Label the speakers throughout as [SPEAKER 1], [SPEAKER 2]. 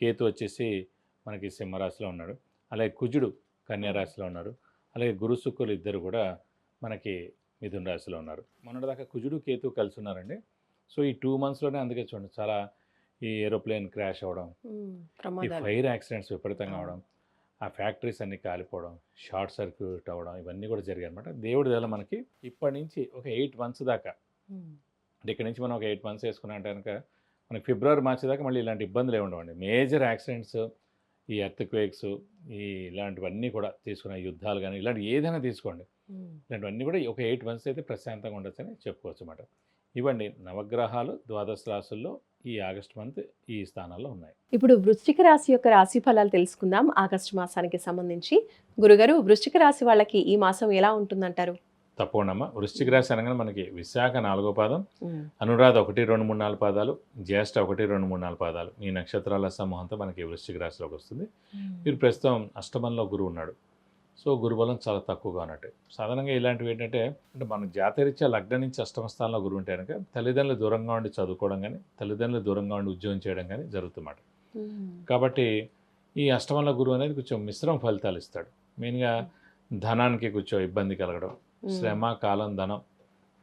[SPEAKER 1] కేతు వచ్చేసి మనకి సింహరాశిలో ఉన్నాడు. అలాగే కుజుడు కన్యా రాశిలో ఉన్నారు. అలాగే గురు శుక్రులు ఇద్దరు కూడా మనకి మిథున రాశిలో ఉన్నారు. మొన్నటిదాకా కుజుడు కేతు కలిసి ఉన్నారండి. సో ఈ టూ మంత్స్లోనే అందుకే చూడండి చాలా ఈ ఏరోప్లేన్ క్రాష్ అవ్వడం ఈ ఫైర్ యాక్సిడెంట్స్ విపరీతంగా అవడం ఆ ఫ్యాక్టరీస్ అన్ని కాలిపోవడం షార్ట్ సర్క్యూట్ అవ్వడం ఇవన్నీ కూడా జరిగాయి అనమాట దేవుడి వల్ల మనకి ఇప్పటి నుంచి ఒక ఎయిట్ మంత్స్ దాకా. అంటే ఇక్కడ నుంచి మనం ఒక ఎయిట్ మంత్స్ వేసుకున్నాం కనుక మనకి ఫిబ్రవరి మార్చి దాకా మళ్ళీ ఇలాంటి ఇబ్బందులు ఉండవండి. మేజర్ యాక్సిడెంట్స్ ఈ ఎర్త్ క్వేక్స్ ఈ ఇలాంటివన్నీ కూడా తీసుకున్న యుద్ధాలు కానీ ఇలాంటి ఏదైనా తీసుకోండి. ఇలాంటివన్నీ కూడా ఒక ఎయిట్ మంత్స్ అయితే ప్రశాంతంగా ఉండొచ్చని చెప్పుకోవచ్చు అన్నమాట ఇవ్వండి నవగ్రహాలు ద్వాదశ రాశుల్లో ఈ ఆగస్ట్ మంత్ ఈ స్థానాల్లో ఉన్నాయి.
[SPEAKER 2] ఇప్పుడు వృశ్చిక రాశి యొక్క రాశి ఫలాలు తెలుసుకుందాం. ఆగస్టు మాసానికి సంబంధించి గురుగారు వృశ్చిక రాశి వాళ్ళకి ఈ మాసం ఎలా ఉంటుందంటారు?
[SPEAKER 1] తప్పకుండా. వృశ్చిక రాశి అనగానే మనకి విశాఖ నాలుగో పాదం అనురాధ ఒకటి రెండు మూడు నాలుగు పాదాలు జ్యేష్ఠ ఒకటి రెండు మూడు నాలుగు పాదాలు. ఈ నక్షత్రాల సమూహంతో మనకి వృశ్చిక రాశిలోకి వస్తుంది. మీరు ప్రస్తుతం అష్టమంలో గురువు ఉన్నాడు. సో గురుబలం చాలా తక్కువగా ఉన్నట్టు. సాధారణంగా ఇలాంటివి ఏంటంటే అంటే మన జాతరీత్యా లగ్నం నుంచి అష్టమ స్థానంలో గురువు ఉంటే కనుక తల్లిదండ్రులు దూరంగా ఉండి చదువుకోవడం కానీ తల్లిదండ్రులు దూరంగా ఉండి ఉద్యోగం చేయడం కానీ జరుగుతుందన్నమాట. కాబట్టి ఈ అష్టమంలో గురువు అనేది కొంచెం మిశ్రమ ఫలితాలు ఇస్తాడు. మెయిన్గా ధనానికి కొంచెం ఇబ్బంది కలగడం శ్రమ కాలం ధనం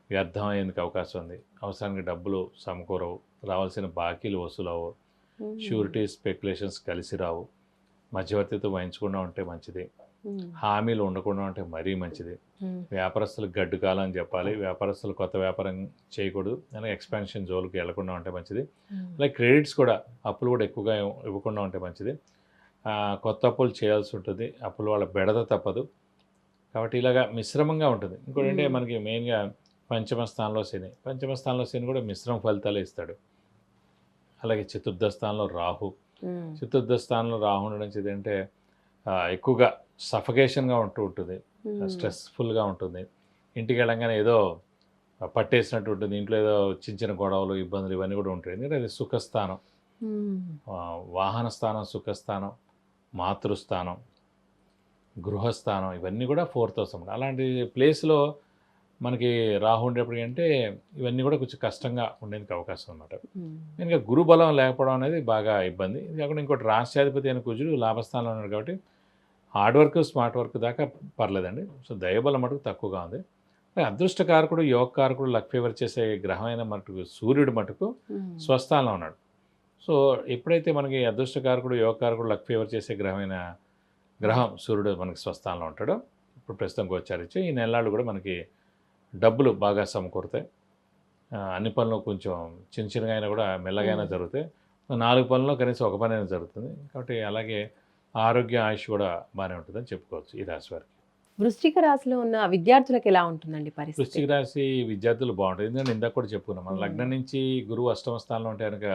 [SPEAKER 1] వ్యర్థం అయ్యేందుకు అవకాశం ఉంది. అవసరానికి డబ్బులు సమకూరవు. రావాల్సిన బాకీలు వసూలవు. షూరిటీ స్పెక్యులేషన్స్ కలిసి రావు. మధ్యవర్తితో వహించకుండా ఉంటే మంచిది. హామీలు ఉండకుండా ఉంటే మరీ మంచిది. వ్యాపారస్తులు గడ్డు కాలం అని చెప్పాలి. వ్యాపారస్తులు కొత్త వ్యాపారం చేయకూడదు. అలాగే ఎక్స్పాన్షన్ జోలికి వెళ్ళకుండా ఉంటే మంచిది. అలాగే క్రెడిట్స్ కూడా అప్పులు కూడా ఎక్కువగా ఇవ్వ- ఇవ్వకుండా ఉంటే మంచిది. కొత్త అప్పులు చేయాల్సి ఉంటుంది. అప్పులు వాళ్ళ బెడద తప్పదు. కాబట్టి ఇలాగా మిశ్రమంగా ఉంటుంది. ఇంకోటి అంటే. మనకి మెయిన్గా పంచమ స్థానంలో శని. పంచమ స్థానంలో శని కూడా మిశ్రమ ఫలితాలు ఇస్తాడు. అలాగే చతుర్థ స్థానంలో రాహు. చతుర్థ స్థానంలో రాహు ఉండడం ఏంటంటే ఎక్కువగా సఫకేషన్గా ఉంటూ ఉంటుంది. స్ట్రెస్ఫుల్గా ఉంటుంది. ఇంటికి వెళ్ళంగానే ఏదో పట్టేసినట్టు ఉంటుంది. ఇంట్లో ఏదో చిన్న చిన్న గొడవలు ఇబ్బందులు ఇవన్నీ కూడా ఉంటాయి. ఎందుకంటే అది సుఖస్థానం. వాహన స్థానం సుఖస్థానం మాతృస్థానం గృహస్థానం ఇవన్నీ కూడా ఫోర్త్ హౌస్ అన్నమాట అలాంటి ప్లేస్లో మనకి రాహు ఉండేప్పటికి అంటే ఇవన్నీ కూడా కొంచెం కష్టంగా ఉండేందుకు అవకాశం అనమాట ఇంకా గురుబలం లేకపోవడం అనేది బాగా ఇబ్బంది. కాకుండా ఇంకోటి రాష్ట్రాధిపతి అయిన కుజుడు లాభస్థానంలో ఉన్నాడు కాబట్టి హార్డ్ వర్క్ స్మార్ట్ వర్క్ దాకా పర్లేదండి. సో దైవబలం మటుకు తక్కువగా ఉంది. అదృష్టకారకుడు యోగకారకుడు లక్ ఫేవర్ చేసే గ్రహమైన మటుకు సూర్యుడు మటుకు స్వస్థానంలో ఉన్నాడు. సో ఎప్పుడైతే మనకి అదృష్టకారకుడు యోగకారకుడు లక్ ఫేవర్ చేసే గ్రహమైన గ్రహం సూర్యుడు మనకి స్వస్థానంలో ఉంటాడు. ఇప్పుడు ప్రస్తుతం గోచారిచ్చి ఈ నెలలు కూడా మనకి డబ్బులు బాగా సమకూరుతాయి. అన్ని పనులు కొంచెం చిన్న చిన్నగా అయినా కూడా మెల్లగా అయినా
[SPEAKER 2] మ్మ్.
[SPEAKER 1] జరుగుతాయి. నాలుగు పనుల్లో కనీసం ఒక పని అయినా జరుగుతుంది. కాబట్టి అలాగే ఆరోగ్య ఆయుష్ కూడా బాగానే ఉంటుందని చెప్పుకోవచ్చు ఈ రాశి వారికి.
[SPEAKER 2] వృశ్చిక రాశిలో ఉన్న విద్యార్థులకు ఎలా ఉంటుందండి పరిస్థితి?
[SPEAKER 1] వృశ్చిక రాశి విద్యార్థులు బాగుంటుంది ఎందుకంటే ఇందాక కూడా చెప్పుకున్నాం మన. లగ్నం నుంచి గురువు అష్టమ స్థానంలో ఉంటే కనుక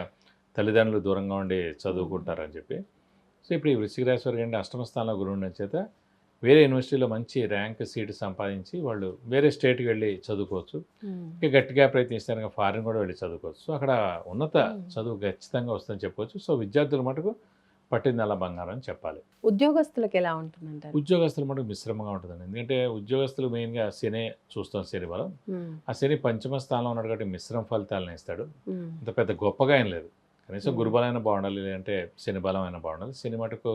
[SPEAKER 1] తల్లిదండ్రులు దూరంగా ఉండి చదువుకుంటారని చెప్పి. సో ఇప్పుడు ఈ వృశ్చిక రాశి వారికి ఏంటి అష్టమ స్థానంలో గురువు ఉన్న చేత వేరే యూనివర్సిటీలో మంచి ర్యాంక్ సీట్ సంపాదించి వాళ్ళు వేరే స్టేట్కి వెళ్ళి చదువుకోవచ్చు. ఇంకా గట్టిగా ప్రయత్నిస్తే కనుక ఫారిన్ కూడా వెళ్ళి చదువుకోవచ్చు. సో అక్కడ ఉన్నత. చదువు ఖచ్చితంగా వస్తుందని చెప్పుకోవచ్చు సో విద్యార్థుల మటుకు పట్టింది అలా బంగారం అని చెప్పాలి.
[SPEAKER 2] ఉద్యోగస్తులకు ఎలా ఉంటుందంటారు?
[SPEAKER 1] ఉద్యోగస్తుల మటుకు మిశ్రమంగా ఉంటుందండి. ఎందుకంటే ఉద్యోగస్తులు మెయిన్గా శని చూస్తాం శని బలం. ఆ శని పంచమ స్థానంలో ఉన్నాడు కాబట్టి మిశ్రమ ఫలితాలను ఇస్తాడు. అంత పెద్ద గొప్పగా ఏం లేదు. కనీసం
[SPEAKER 2] మ్మ్.
[SPEAKER 1] గురుబలమైన బాగుండాలి లేదంటే శని బలమైన బాగుండాలి శని మటుకు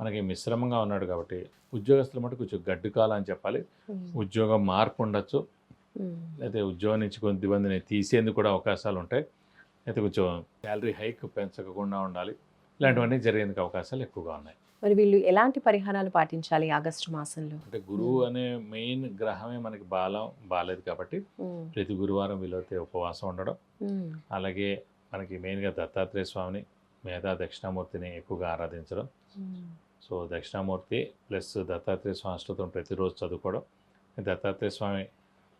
[SPEAKER 1] మనకి మిశ్రమంగా ఉన్నాడు కాబట్టి ఉద్యోగస్తుల మటుకు కొంచెం గడ్డు కాలం అని చెప్పాలి
[SPEAKER 2] ఉమ్.
[SPEAKER 1] ఉద్యోగం మార్పు ఉండొచ్చు
[SPEAKER 2] ఉమ్.
[SPEAKER 1] అయితే ఉద్యోగం నుంచి కొంతమందిని తీసేందుకు కూడా అవకాశాలు ఉంటాయి అయితే కొంచెం శాలరీ హైక్ పెంచకుండా ఉండాలి ఇలాంటివన్నీ జరిగేందుకు అవకాశాలు ఎక్కువగా ఉన్నాయి
[SPEAKER 2] మరి వీళ్ళు ఎలాంటి పరిహారాలు పాటించాలి ఆగస్టు మాసంలో
[SPEAKER 1] అంటే గురువు అనే మెయిన్ గ్రహమే మనకి బాలం బాలేదు కాబట్టి. ప్రతి గురువారం వీలైతే ఉపవాసం ఉండడం. అలాగే మనకి మెయిన్గా దత్తాత్రేయ స్వామిని మేధా దక్షిణామూర్తిని ఎక్కువగా ఆరాధించడం. సో దక్షిణామూర్తి ప్లస్ దత్తాత్రేయ స్వామి స్తోత్రం ప్రతిరోజు చదువుకోవడం దత్తాత్రేయ స్వామి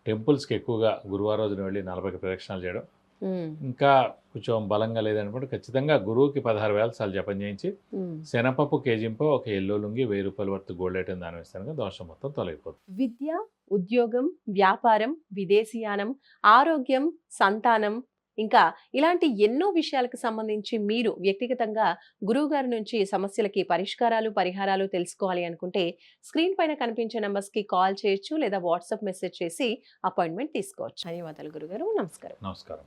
[SPEAKER 1] టెంపుల్స్కి ఎక్కువగా గురువారం రోజున వెళ్ళి నలభై ప్రదక్షిణాలు చేయడం. ఇంకా కొంచెం బలంగా లేదనుకుంటే ఖచ్చితంగా గురువుకి పదహారు వేల సార్లు జపం చేయించి. శనపప్పు కేజింపో ఒక ఎల్లో లుంగి వెయ్యి రూపాయల వర్త్ గోల్డ్ ఐటమ్ దాని వేస్తాను దోషం మొత్తం తొలగిపోతుంది
[SPEAKER 2] విద్య ఉద్యోగం వ్యాపారం విదేశీయానం ఆరోగ్యం సంతానం ఇంకా ఇలాంటి ఎన్నో విషయాలకు సంబంధించి మీరు వ్యక్తిగతంగా గురువు గారి నుంచి సమస్యలకి పరిష్కారాలు పరిహారాలు తెలుసుకోవాలి అనుకుంటే స్క్రీన్ పైన కనిపించే numbers కి కాల్ చేయొచ్చు లేదా వాట్సాప్ మెసేజ్ చేసి అపాయింట్మెంట్ తీసుకోవచ్చు. ధన్యవాదాలు గురుగారు. నమస్కారం.
[SPEAKER 1] నమస్కారం.